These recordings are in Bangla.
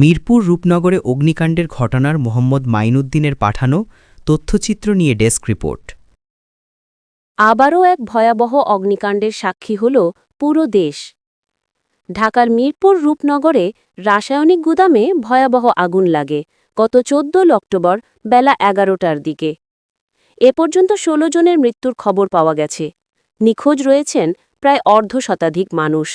মিরপুর রূপনগরে অগ্নিকাণ্ডের ঘটনার মোহাম্মদ মাইনুদ্দিনের পাঠানো তথ্যচিত্র নিয়ে ডেস্ক রিপোর্ট। আবারও এক ভয়াবহ অগ্নিকাণ্ডের সাক্ষী হল পুরো দেশ। ঢাকার মিরপুর রূপনগরে রাসায়নিক গুদামে ভয়াবহ আগুন লাগে গত চোদ্দ অক্টোবর বেলা এগারোটার দিকে। এ পর্যন্ত ১৬ জনের মৃত্যুর খবর পাওয়া গেছে। নিখোঁজ রয়েছেন প্রায় অর্ধ শতাধিক মানুষ।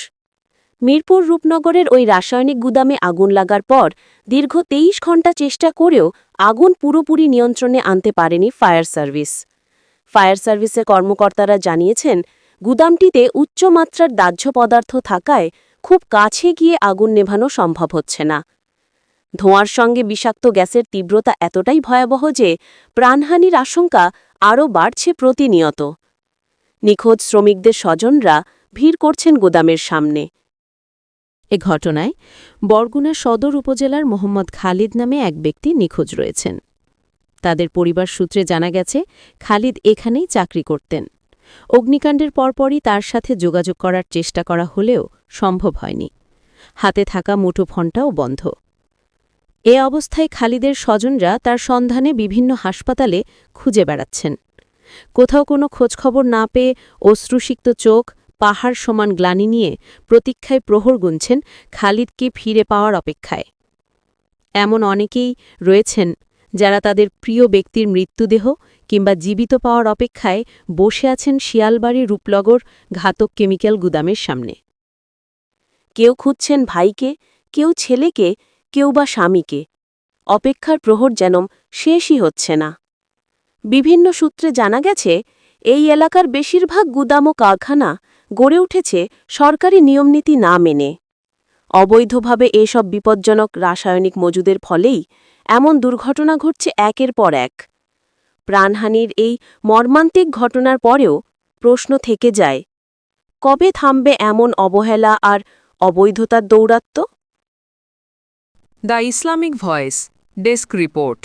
মিরপুর রূপনগরের ওই রাসায়নিক গুদামে আগুন লাগার পর দীর্ঘ তেইশ ঘণ্টা চেষ্টা করেও আগুন পুরোপুরি নিয়ন্ত্রণে আনতে পারেনি ফায়ার সার্ভিস। ফায়ার সার্ভিসের কর্মকর্তারা জানিয়েছেন, গুদামটিতে উচ্চমাত্রার দাহ্য পদার্থ থাকায় খুব কাছে গিয়ে আগুন নেভানো সম্ভব হচ্ছে না। ধোঁয়ার সঙ্গে বিষাক্ত গ্যাসের তীব্রতা এতটাই ভয়াবহ যে প্রাণহানির আশঙ্কা আরও বাড়ছে প্রতিনিয়ত। নিখোঁজ শ্রমিকদের স্বজনরা ভিড় করছেন গুদামের সামনে। এ ঘটনায় বরগুনা সদর উপজেলার মোহাম্মদ খালিদ নামে এক ব্যক্তি নিখোঁজ রয়েছেন। তাদের পরিবার সূত্রে জানা গেছে, খালিদ এখানেই চাকরি করতেন। অগ্নিকাণ্ডের পরপরই তার সাথে যোগাযোগ করার চেষ্টা করা হলেও সম্ভব হয়নি। হাতে থাকা মুঠোফোনটাও বন্ধ। এ অবস্থায় খালিদের স্বজনরা তার সন্ধানে বিভিন্ন হাসপাতালে খুঁজে বেড়াচ্ছেন। কোথাও কোনো খোঁজখবর না পেয়ে অশ্রুসিক্ত চোখ পাহাড় সমান গ্লানি নিয়ে প্রতীক্ষায় প্রহর গুনছেন খালিদকে ফিরে পাওয়ার অপেক্ষায়। এমন অনেকেই রয়েছেন যারা তাদের প্রিয় ব্যক্তির মৃত্যুদেহ কিংবা জীবিত পাওয়ার অপেক্ষায় বসে আছেন শিয়ালবাড়ি রূপলগর ঘাতক কেমিক্যাল গুদামের সামনে। কেউ খুঁজছেন ভাইকে, কেউ ছেলেকে, কেউ বা স্বামীকে। অপেক্ষার প্রহর যেন শেষই হচ্ছে না। বিভিন্ন সূত্রে জানা গেছে এই এলাকার বেশিরভাগ গুদাম ও কারখানা গড়ে উঠেছে সরকারি নিয়মনীতি না মেনে। অবৈধভাবে এসব বিপজ্জনক রাসায়নিক মজুদের ফলেই এমন দুর্ঘটনা ঘটছে একের পর এক। প্রাণহানির এই মর্মান্তিক ঘটনার পরেও প্রশ্ন থেকে যায়, কবে থামবে এমন অবহেলা আর অবৈধতার দৌরাত্ম্য? The Islamic voice desk report.